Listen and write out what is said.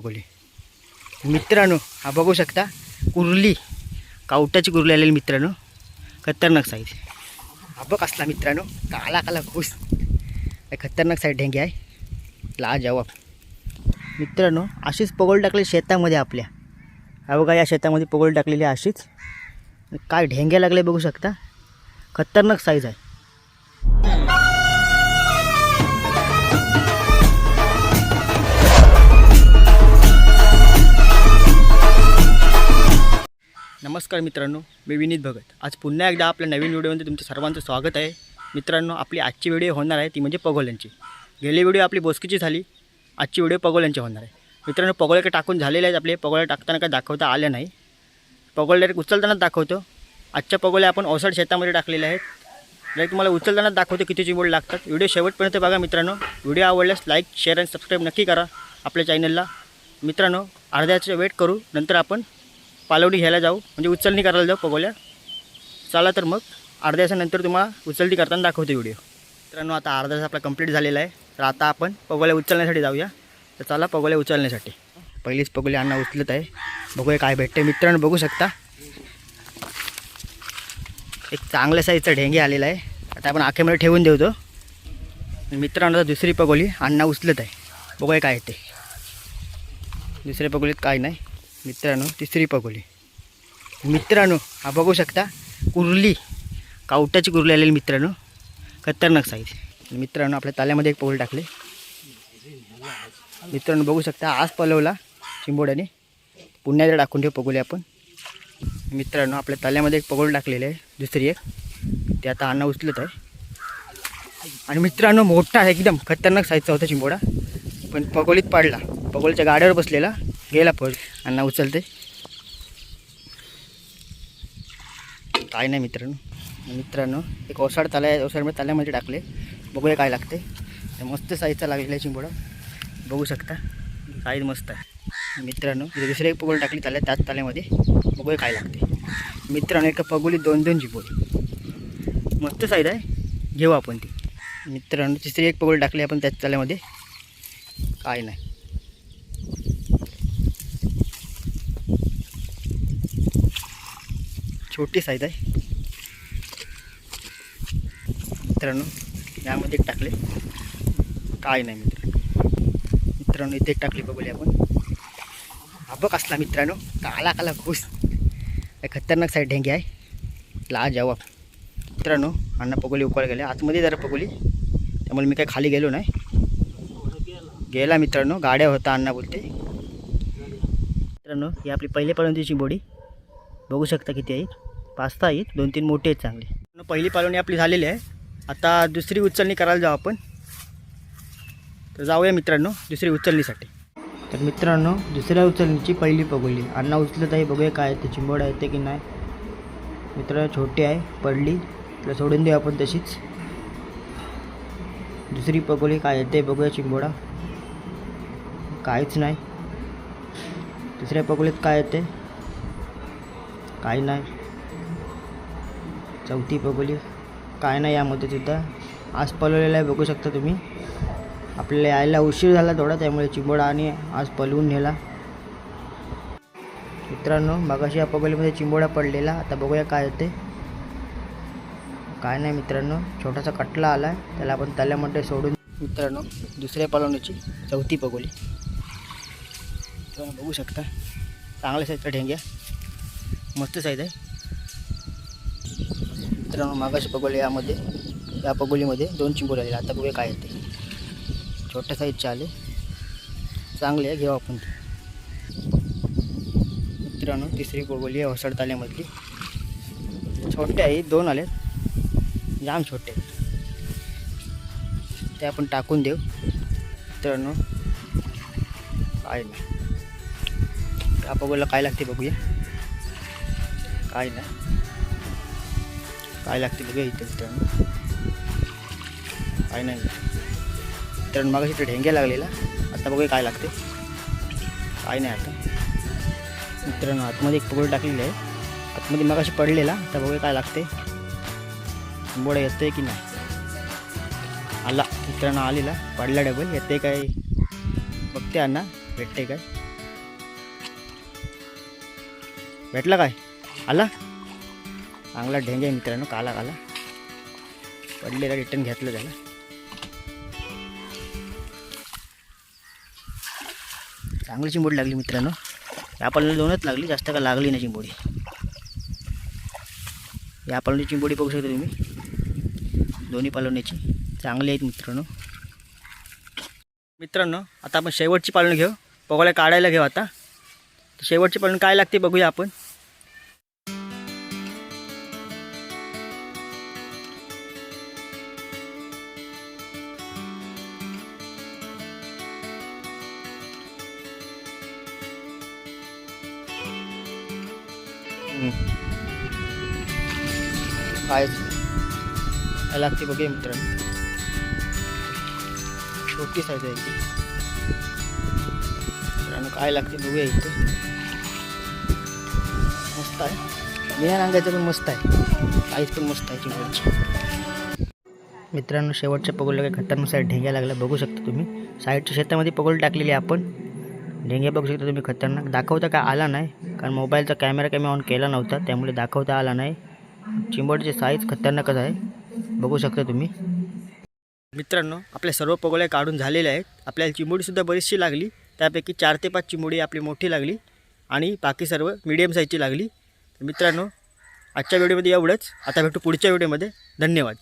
बघोली. मित्रांनो हा बघू शकता कुर्ली कावटाची कुर्ली आलेली मित्रांनो. खतरनाक साईज हा बघ असला मित्रांनो काला काला खुश खतरनाक साईड ढेंगे आहे. ला जवाब मित्रांनो अशीच पगोल टाकली शेतामध्ये आपल्या. हा बघा या शेतामध्ये पगोल टाकलेली अशीच. काय ढेंग्या लागले बघू शकता. खतरनाक साईज आहे. नमस्कार मित्रांनो मी विनीत भगत. आज पुन्हा एकदा आपल्या नवीन व्हिडिओमध्ये तुमचं सर्वांचं स्वागत आहे. मित्रांनो आपली आजची व्हिडिओ होणार आहे ती म्हणजे पगोल्यांची. गेली व्हिडिओ आपली बोसकीची झाली आजची व्हिडिओ पगोल्यांची होणार आहे. मित्रांनो पगोळे काय टाकून झालेले आहेत आपले पगोळे टाकताना काय दाखवता आल्या नाही. पगोळे डायरेक्ट उचलतानाच दाखवतो. आजच्या पगोळे आपण ओसाड शेतामध्ये टाकलेले आहेत. डायरेक्ट तुम्हाला उचलतानाच दाखवतो किती चिंबोड लागतात. व्हिडिओ शेवटपर्यंत बघा मित्रांनो. व्हिडिओ आवडल्यास लाईक शेअर आणि सबस्क्राईब नक्की करा आपल्या चॅनलला मित्रांनो अर्ध्याचं वेट करू नंतर आपण पालवडी घ्यायला जाऊ. म्हणजे उचलणी करायला जाऊ पगोल्या. चला तर मग अर्ध्या तासानंतर तुम्हाला उचलती करताना दाखवते व्हिडिओ मित्रांनो आता अर्धा तास आपला कंप्लीट झालेला आहे. तर आता आपण पगोल्या उचलण्यासाठी जाऊया. तर चला पगोल्या उचलण्यासाठी. पहिलीच पगोल्या अण्णा उचलत आहे. बघूया काय भेटते मित्रांनो बघू शकता. एक चांगल्या साईजचा ढेंगे आलेला आहे. आता आपण आखेमध्ये ठेवून देऊ तो. मित्रांनो आता दुसरी पगोली अण्णा उचलत आहे. बघूया काय येते दुसऱ्या पगोलीत काय नाही. मित्रांनो तिसरी पगोली. मित्रांनो हा बघू शकता कुर्ली. कावटाची कुर्ली आलेली मित्रांनो. खतरनाक साईज मित्रांनो आपल्या ताल्यामध्ये एक पगोल टाकले. मित्रांनो बघू शकता आज पलवला चिंबोड्याने. पुन्हा एकदा टाकून ठेव पगोली आपण. मित्रांनो आपल्या ताल्यामध्ये एक पगोल टाकलेलं आहे दुसरी एक. ते आता अन्न उचलत आहे. आणि मित्रांनो मोठा आहे एकदम खतरनाक साईजचा होता चिंबोडा. पण पगोलीत पाडला. पगोलीच्या गाड्यावर बसलेला. गेला पळ. अण्णा उचलते. काय नाही मित्रांनो. मित्रांनो एक ओसाड ताल्या ओसाडमध्ये ताल्यामध्ये टाकले. बघूया काय लागते. ते मस्त साईजचा लागलेला आहे चिंबोडा. बघू शकता. साईज मस्त आहे. मित्रांनो इथे दुसरी एक पगोली टाकली ताल्या त्याच ताल्यामध्ये बघूया काय लागते. मित्रांनो एका पगोली दोन दोन चिंबोली मस्त साईज आहे. घेऊ आपण ती. मित्रांनो तिसरी एक पगोली टाकली आपण त्याच ताल्यामध्ये काय नाही. छोटी साईज आहे. मित्रांनो यामध्ये एक टाकले. काय नाही मित्रांनो. मित्रांनो इथे एक टाकली बघूया आपण. हा असला मित्रांनो काला काला घुस खतरनाक साईड ढेंगे आहे. ला जवाब मित्रांनो अण्णा पगोली उकळ गेले. आतमध्ये जरा पगोली. त्यामुळे मी काय खाली गेलो नाही. गेला मित्रांनो गाड्या होता अण्णा बोलते. मित्रांनो ही आपली पहिलेपर्यंतची बोडी. बघू शकता किती आहे. पाच सहा आहेत दोन तीन मोठे आहेत चांगले. पहिली पालवणी आपली झालेली आहे. आता दुसरी उचलणी करायला जाऊ आपण. तर जाऊया मित्रांनो दुसरी उचलणीसाठी. तर मित्रांनो दुसऱ्या उचलणीची पहिली पगोली अण्णा उचलत आहे बघूया काय ते चिंबोड आहे ते की नाही. मित्रांनो छोटी आहे पडली. तर सोडून देऊ आपण तशीच. दुसरी पगोली काय येते बघूया चिंबोडा. काहीच नाही. तिसऱ्या पगोलीत काय येते काही नाही. चौथी पगोली काय नाही यामध्ये सुद्धा. आज पलवलेला आहे बघू शकता तुम्ही. आपल्याला यायला उशीर झाला थोडा त्यामुळे चिंबोडा आणि आज पलवून नेला. मित्रांनो मगाशी या पगोलीमध्ये चिंबोडा पडलेला. आता बघूया काय होते. काय नाही मित्रांनो छोटासा कटला आला आहे त्याला आपण तल्यामध्ये सोडून मित्रांनो दुसऱ्या पलवण्याची चौथी पगोली बघू शकता. चांगल्या साईजचा ढेंग्या. मस्त साईज आहे. मित्रांनो मागाशी पगोली यामध्ये. या पगोलीमध्ये दोन चिंबोले आले आता बघूया काय येते. छोट्या साईजचे आले. चांगले आहे घेऊ आपण. मित्रांनो तिसरी पगोली आहे होसड ताल्यामधली. छोटे आहे दोन आले जाम छोटे ते आपण टाकून देऊ. मित्रांनो काय नाही. या पगोला काय लागते बघूया. काय नाही. काय लागतील गे इथे टर्न काय नाही. टर्न मग इथे ढेंग्या लागलेला. आता बघूया काय लागते. काय नाही आता. मित्रांनो आतमध्ये एक पगोडी टाकलेली आहे. आतमध्ये मागाशी पडलेला. आता बघूया काय लागते. बोडा येतोय की नाही? आला. मित्रांनो आलेला. पडला डबल येते काय? बघते अण्णा. भेटते काय? भेटला काय? आला? चांगला ढेंगे आहे मित्रांनो काला काला. पडलेला रिटर्न घेतलं त्याला. चांगली चिंबोडी लागली मित्रांनो. या पालवणी दोनच लागली जास्त का लागली नाही चिंबोडी. या पालवणी चिंबोडी बघू शकता तुम्ही. दोन्ही पालवण्याची चांगली आहेत मित्रांनो. मित्रांनो आता आपण शेवटची पालन घेऊ. पगोल्या काढायला घेऊ आता. शेवटची पालन काय लागते बघूया आपण. हम्म. काय लागते बघूया मित्रांनो छोटी साईज आहे ती. मित्रांनो काय लागते बघूया इथे. मस्त आहे. निळ्या रंगाचं पण मस्त आहे. साईज पण मस्त आहे चिंबडची मित्रांनो शेवटच्या पगोला काही खतरनाक ढेंग्या लागल्या बघू शकता तुम्ही. साईडच्या शेतामध्ये पगोल टाकलेली आहे आपण. डेंगे बघू शकता तुम्ही खतरनाक. दाखवता काय आला नाही कारण मोबाईलचा कॅमेरा कॅमेरा ऑन केला नव्हता त्यामुळे दाखवता आला नाही. चिंबोडीची साईज खतरनाकच आहे. बघू शकता तुम्ही. मित्रांनो आपल्या सर्व पगोल्या काढून झालेल्या आहेत. आपल्याला चिंबोडीसुद्धा बरीचशी लागली. त्यापैकी चार ते पाच चिंबोडी आपली मोठी लागली आणि बाकी सर्व मिडियम साईजची लागली. तर मित्रांनो आजच्या व्हिडिओमध्ये एवढंच. आता भेटू पुढच्या व्हिडिओमध्ये धन्यवाद.